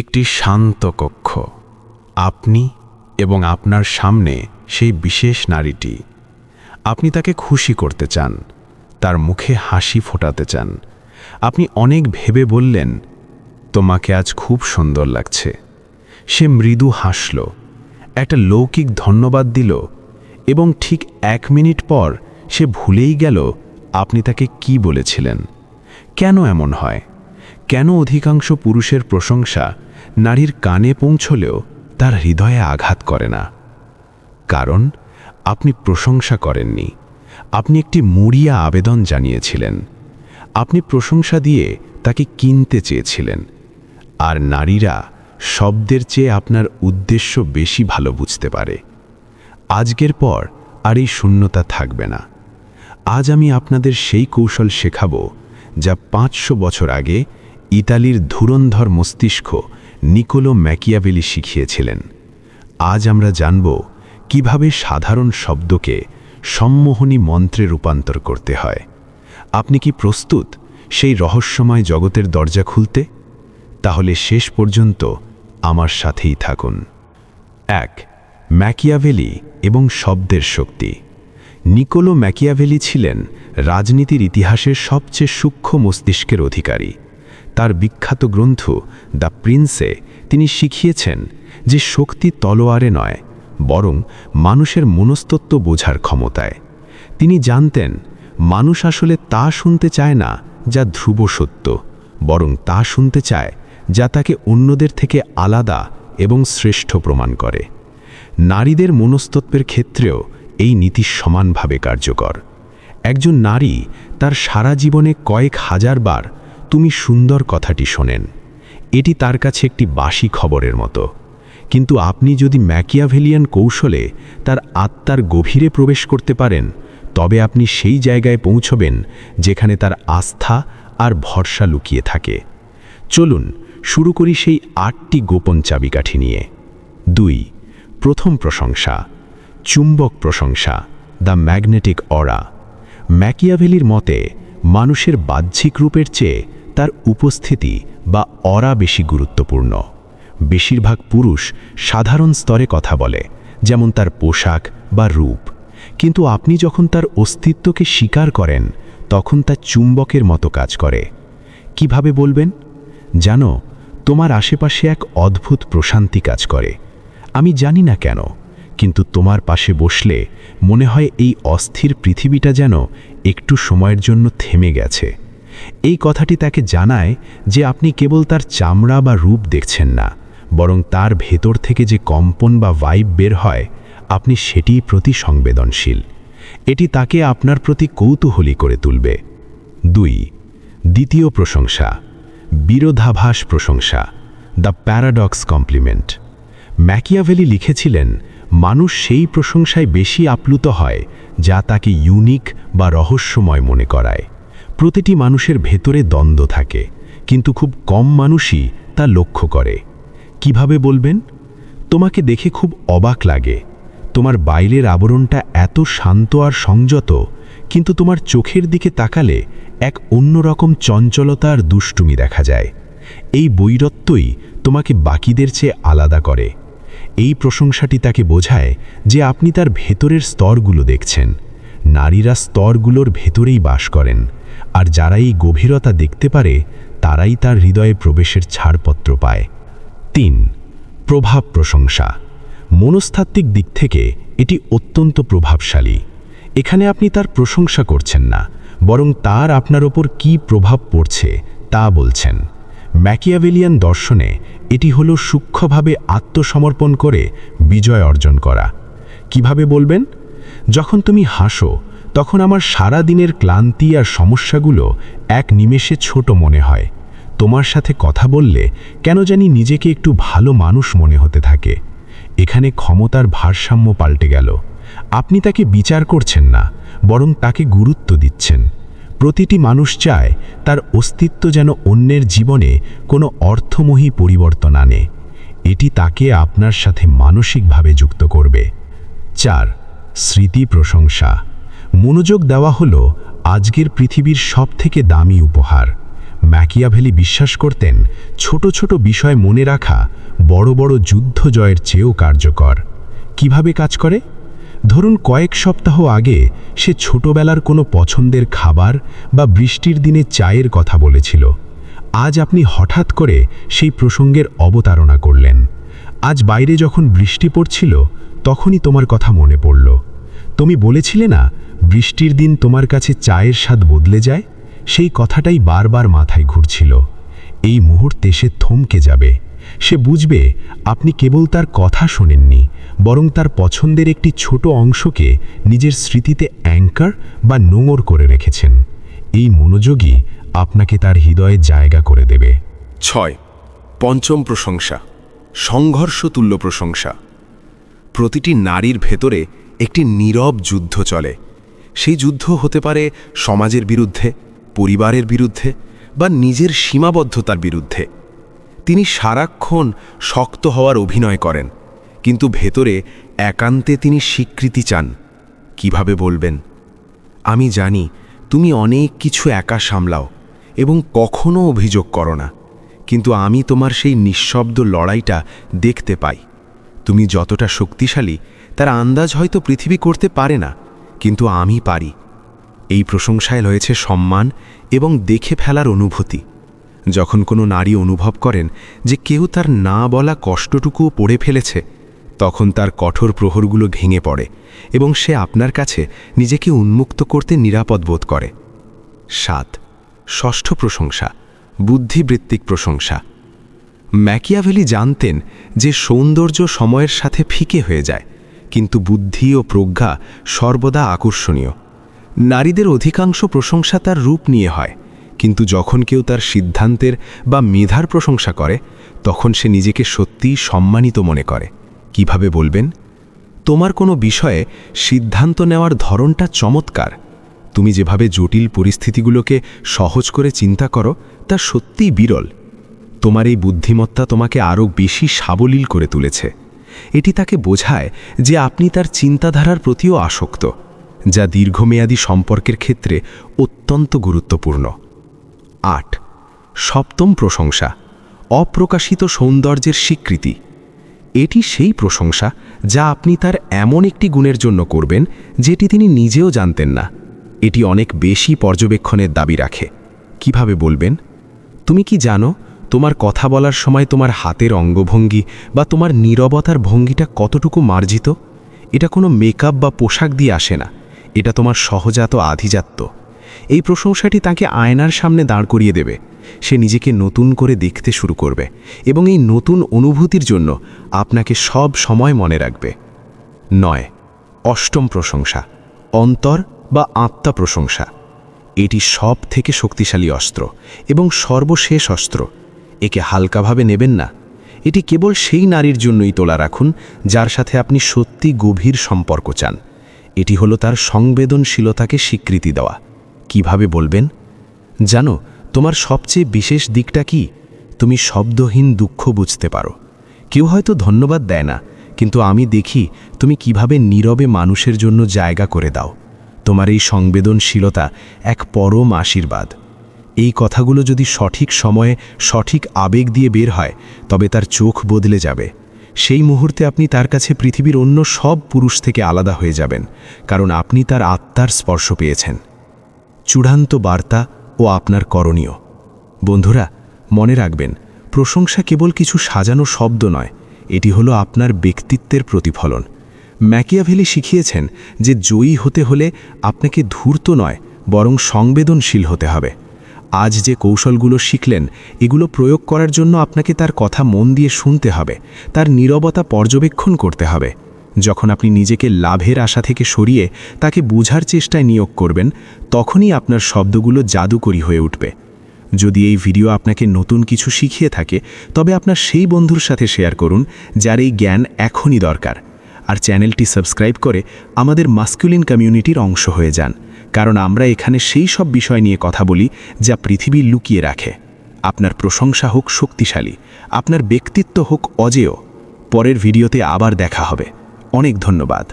একটি শান্ত কক্ষ। আপনি এবং আপনার সামনে সেই বিশেষ নারীটি। আপনি তাকে খুশি করতে চান, তার মুখে হাসি ফোটাতে চান। আপনি অনেক ভেবে বললেন, তোমাকে আজ খুব সুন্দর লাগছে। সে মৃদু হাসল, একটা লৌকিক ধন্যবাদ দিল এবং ঠিক এক মিনিট পর সে ভুলেই গেল, আপনি তাকে কি বলেছিলেন? কেন এমন হয়? কেন অধিকাংশ পুরুষের প্রশংসা নারীর কানে পৌঁছলেও তার হৃদয়ে আঘাত করে না? কারণ আপনি প্রশংসা করেননি। আপনি একটি মুড়িয়া আবেদন জানিয়েছিলেন। আপনি প্রশংসা দিয়ে তাকে কিনতে চেয়েছিলেন। আর নারীরা শব্দের চেয়ে আপনার উদ্দেশ্য বেশি ভালো বুঝতে পারে। আজকের পর আর এই শূন্যতা থাকবে না। আজ আমি আপনাদের সেই কৌশল শেখাব যা পাঁচশো বছর আগে ইতালির ধুরন্ধর মস্তিষ্ক নিকোলো ম্যাকিয়াভেলি শিখিয়েছিলেন। আজ আমরা জানব কীভাবে সাধারণ শব্দকে সম্মোহনী মন্ত্রে রূপান্তর করতে হয়। আপনি কি প্রস্তুত সেই রহস্যময় জগতের দরজা খুলতে? তাহলে শেষ পর্যন্ত আমার সাথেই থাকুন। এক ম্যাকিয়াভেলি এবং শব্দের শক্তি। নিকোলো ম্যাকিয়াভেলি ছিলেন রাজনীতির ইতিহাসের সবচেয়ে সূক্ষ্ম মস্তিষ্কের অধিকারী। তার বিখ্যাত গ্রন্থ দ্য প্রিন্সে তিনি শিখিয়েছেন যে শক্তি তলোয়ারে নয়, বরং মানুষের মনস্তত্ব বোঝার ক্ষমতায়। তিনি জানতেন, মানুষ আসলে তা শুনতে চায় না যা ধ্রুব সত্য, বরং তা শুনতে চায় যা তাকে অন্যদের থেকে আলাদা এবং শ্রেষ্ঠ প্রমাণ করে। নারীদের মনস্তত্বের ক্ষেত্রেও এই নীতি সমানভাবে কার্যকর। একজন নারী তার সারা জীবনে কয়েক হাজার বার তুমি সুন্দর কথাটি শোনেন। এটি তার কাছে একটি বাসি খবরের মতো। কিন্তু আপনি যদি ম্যাকিয়াভেলিয়ান কৌশলে তার আত্মার গভীরে প্রবেশ করতে পারেন, তবে আপনি সেই জায়গায় পৌঁছবেন যেখানে তার আস্থা আর ভরসা লুকিয়ে থাকে। চলুন, শুরু করি সেই আটটি গোপন চাবিকাঠি নিয়ে। দুই, প্রথম প্রশংসা, চুম্বক প্রশংসা, দ্য ম্যাগনেটিক অরা। ম্যাকিয়াভেলির মতে, মানুষের বাহ্যিক রূপের চেয়ে তার উপস্থিতি বা অরা বেশি গুরুত্বপূর্ণ। বেশিরভাগ পুরুষ সাধারণ স্তরে কথা বলে, যেমন তার পোশাক বা রূপ। কিন্তু আপনি যখন তার অস্তিত্বকে স্বীকার করেন, তখন তা চুম্বকের মতো কাজ করে। কীভাবে বলবেন? জানো, তোমার আশেপাশে এক অদ্ভুত প্রশান্তি কাজ করে। আমি জানি না কেন, কিন্তু তোমার পাশে বসলে মনে হয় এই অস্থির পৃথিবীটা যেন একটু সময়ের জন্য থেমে গেছে। এই কথাটি তাকে জানায় যে আপনি কেবল তার চামড়া বা রূপ দেখছেন না, বরং তার ভেতর থেকে যে কম্পন বা ভাইব বের হয়, আপনি সেটিই প্রতি সংবেদনশীল। এটি তাকে আপনার প্রতি কৌতূহলী করে তুলবে। দুই, দ্বিতীয় প্রশংসা, বিরোধাভাস প্রশংসা, দ্য প্যারাডক্স কমপ্লিমেন্ট। ম্যাকিয়াভেলি লিখেছিলেন, মানুষ সেই প্রশংসায় বেশি আপ্লুত হয় যা তাকে ইউনিক বা রহস্যময় মনে করায়। প্রতিটি মানুষের ভেতরে দ্বন্দ্ব থাকে, কিন্তু খুব কম মানুষই তা লক্ষ্য করে। কীভাবে বলবেন? তোমাকে দেখে খুব অবাক লাগে। তোমার বাইরের আবরণটা এত শান্ত আর সংযত, কিন্তু তোমার চোখের দিকে তাকালে এক অন্যরকম চঞ্চলতা আর দুষ্টুমি দেখা যায়। এই বৈরত্বই তোমাকে বাকিদের চেয়ে আলাদা করে। এই প্রশংসাটি তাকে বোঝায় যে আপনি তার ভেতরের স্তরগুলো দেখছেন। নারীরা স্তরগুলোর ভেতরেই বাস করেন। আর যারা এই গভীরতা দেখতে পারে, তারাই তার হৃদয়ে প্রবেশের ছাড়পত্র পায়। তিন, প্রভাব প্রশংসা। মনস্তাত্ত্বিক দিক থেকে এটি অত্যন্ত প্রভাবশালী। এখানে আপনি তার প্রশংসা করছেন না, বরং তার আপনার ওপর কি প্রভাব পড়ছে তা বলছেন। ম্যাকিয়াভেলিয়ান দর্শনে এটি হলো সূক্ষ্মভাবে আত্মসমর্পণ করে বিজয় অর্জন করা। কীভাবে বলবেন? যখন তুমি হাসো তখন আমার সারা দিনের ক্লান্তি আর সমস্যাগুলো এক নিমেষে ছোট মনে হয়। তোমার সাথে কথা বললে কেন জানি নিজেকে একটু ভালো মানুষ মনে হতে থাকে। এখানে ক্ষমতার ভারসাম্য পাল্টে গেল। আপনি তাকে বিচার করছেন না, বরং তাকে গুরুত্ব দিচ্ছেন। প্রতিটি মানুষ চায় তার অস্তিত্ব যেন অন্যের জীবনে কোনো অর্থমহী পরিবর্তন আনে। এটি তাকে আপনার সাথে মানসিকভাবে যুক্ত করবে। চার, স্মৃতি প্রশংসা। মনোযোগ দেওয়া হলো আজকের পৃথিবীর সবথেকে দামি উপহার। ম্যাকিয়াভেলি বিশ্বাস করতেন, ছোট ছোট বিষয় মনে রাখা বড় বড় যুদ্ধ জয়ের চেয়েও কার্যকর। কীভাবে কাজ করে? ধরুন কয়েক সপ্তাহ আগে সে ছোটবেলার কোনো পছন্দের খাবার বা বৃষ্টির দিনে চায়ের কথা বলেছিল। আজ আপনি হঠাৎ করে সেই প্রসঙ্গের অবতারণা করলেন। আজ বাইরে যখন বৃষ্টি পড়ছিল, তখনই তোমার কথা মনে পড়ল। তুমি বলেছিলে না বৃষ্টির দিন তোমার কাছে চায়ের স্বাদ বদলে যায়? সেই কথাটাই বারবার মাথায় ঘুরছিল। এই মুহূর্তে সে থমকে যাবে। সে বুঝবে, আপনি কেবল তার কথা শোনেননি, বরং তার পছন্দের একটি ছোট অংশকে নিজের স্মৃতিতে অ্যাঙ্কার বা নোঙর করে রেখেছেন। এই মনোযোগই আপনাকে তার হৃদয়ে জায়গা করে দেবে। ছয়, পঞ্চম প্রশংসা সংঘর্ষতুল্য প্রশংসা। প্রতিটি নারীর ভেতরে একটি নীরব যুদ্ধ চলে। সেই যুদ্ধ হতে পারে সমাজের বিরুদ্ধে, পরিবারের বিরুদ্ধে বা নিজের সীমাবদ্ধতার বিরুদ্ধে। তিনি সারাক্ষণ শক্ত হওয়ার অভিনয় করেন, কিন্তু ভেতরে একান্তে তিনি স্বীকৃতি চান। কীভাবে বলবেন? আমি জানি তুমি অনেক কিছু একা সামলাও এবং কখনো অভিযোগ করো না, কিন্তু আমি তোমার সেই নিঃশব্দ লড়াইটা দেখতে পাই। তুমি যতটা শক্তিশালী, তার আন্দাজ হয়তো পৃথিবী করতে পারে না। কিন্তু আমি পারি। এই প্রশংসায় রয়েছে সম্মান এবং দেখে ফেলার অনুভূতি। যখন কোনো নারী অনুভব করেন যে কেউ তার না বলা কষ্টটুকুও পড়ে ফেলেছে, তখন তার কঠোর প্রহরগুলো ভেঙে পড়ে এবং সে আপনার কাছে নিজেকে উন্মুক্ত করতে নিরাপদ বোধ করে। সাত, ষষ্ঠ প্রশংসা, বুদ্ধিবৃত্তিক প্রশংসা। ম্যাকিয়াভেলি জানতেন যে সৌন্দর্য সময়ের সাথে ফিকে হয়ে যায়। কিন্তু বুদ্ধি ও প্রজ্ঞা সর্বদা আকর্ষণীয়। নারীদের অধিকাংশ প্রশংসা তার রূপ নিয়ে হয়, কিন্তু যখন কেউ তার সিদ্ধান্তের বা মেধার প্রশংসা করে, তখন সে নিজেকে সত্যিই সম্মানিত মনে করে। কীভাবে বলবেন? তোমার কোনো বিষয়ে সিদ্ধান্ত নেওয়ার ধরনটা চমৎকার। তুমি যেভাবে জটিল পরিস্থিতিগুলোকে সহজ করে চিন্তা করো, তা সত্যিই বিরল। তোমার এই বুদ্ধিমত্তা তোমাকে আরও বেশি সাবলীল করে তুলেছে। এটি তাকে বোঝায় যে আপনি তার চিন্তাধারার প্রতিও আসক্ত, যা দীর্ঘমেয়াদী সম্পর্কের ক্ষেত্রে অত্যন্ত গুরুত্বপূর্ণ। আট, সপ্তম প্রশংসা, অপ্রকাশিত সৌন্দর্যের স্বীকৃতি। এটি সেই প্রশংসা যা আপনি তার এমন একটি গুণের জন্য করবেন যেটি তিনি নিজেও জানতেন না। এটি অনেক বেশি পর্যবেক্ষণের দাবি রাখে। কীভাবে বলবেন? তুমি কি জানো তোমার কথা বলার সময় তোমার হাতের অঙ্গভঙ্গি বা তোমার নীরবতার ভঙ্গিটা কতটুকু মার্জিত? এটা কোনো মেকআপ বা পোশাক দিয়ে আসে না। এটা তোমার সহজাত আধিজাত্য। এই প্রশংসাটি তাকে আয়নার সামনে দাঁড় করিয়ে দেবে। সে নিজেকে নতুন করে দেখতে শুরু করবে এবং এই নতুন অনুভূতির জন্য আপনাকে সব সময় মনে রাখবে। নয়, অষ্টম প্রশংসা, অন্তর বা আত্মা প্রশংসা। এটি সব থেকে শক্তিশালী অস্ত্র এবং সর্বশেষ অস্ত্র। একে হালকাভাবে নেবেন না। এটি কেবল সেই নারীর জন্যই তোলা রাখুন, যার সাথে আপনি সত্যি গভীর সম্পর্ক চান। এটি হলো তার সংবেদনশীলতাকে স্বীকৃতি দেওয়া। কীভাবে বলবেন? জানো, তোমার সবচেয়ে বিশেষ দিকটা কি? তুমি শব্দহীন দুঃখ বুঝতে পারো। কেউ হয়তো ধন্যবাদ দেয় না, কিন্তু আমি দেখি তুমি কীভাবে নীরবে মানুষের জন্য জায়গা করে দাও। তোমার এই সংবেদনশীলতা এক পরম আশীর্বাদ। এই কথাগুলো যদি সঠিক সময়ে সঠিক আবেগ দিয়ে বের হয়, তবে তার চোখ বদলে যাবে। সেই মুহূর্তে আপনি তার কাছে পৃথিবীর অন্য সব পুরুষ থেকে আলাদা হয়ে যাবেন, কারণ আপনি তার আত্মার স্পর্শ পেয়েছেন। চূড়ান্ত বার্তা ও আপনার করণীয়। বন্ধুরা, মনে রাখবেন, প্রশংসা কেবল কিছু সাজানো শব্দ নয়, এটি হলো আপনার ব্যক্তিত্বের প্রতিফলন। ম্যাকিয়াভেলি শিখিয়েছেন যে জয়ী হতে হলে আপনাকে ধূর্ত নয়, বরং সংবেদনশীল হতে হবে। আজ যে কৌশলগুলো শিখলেন, এগুলো প্রয়োগ করার জন্য আপনাকে তার কথা মন দিয়ে শুনতে হবে, তার নীরবতা পর্যবেক্ষণ করতে হবে। যখন আপনি নিজেকে লাভের আশা থেকে সরিয়ে তাকে বুঝার চেষ্টায় নিয়োগ করবেন, তখনই আপনার শব্দগুলো জাদুকরী হয়ে উঠবে। যদি এই ভিডিও আপনাকে নতুন কিছু শিখিয়ে থাকে, তবে আপনার সেই বন্ধুর সাথে শেয়ার করুন, যার এই জ্ঞান এখনই দরকার। আর চ্যানেলটি সাবস্ক্রাইব করে আমাদের মাস্কুলিন কমিউনিটির অংশ হয়ে যান। কারণ আমরা এখানে সেই সব বিষয় নিয়ে কথা বলি যা পৃথিবী লুকিয়ে রাখে। আপনার প্রশংসা হোক শক্তিশালী, আপনার ব্যক্তিত্ব হোক অজেয়। পরের ভিডিওতে আবার দেখা হবে। অনেক ধন্যবাদ।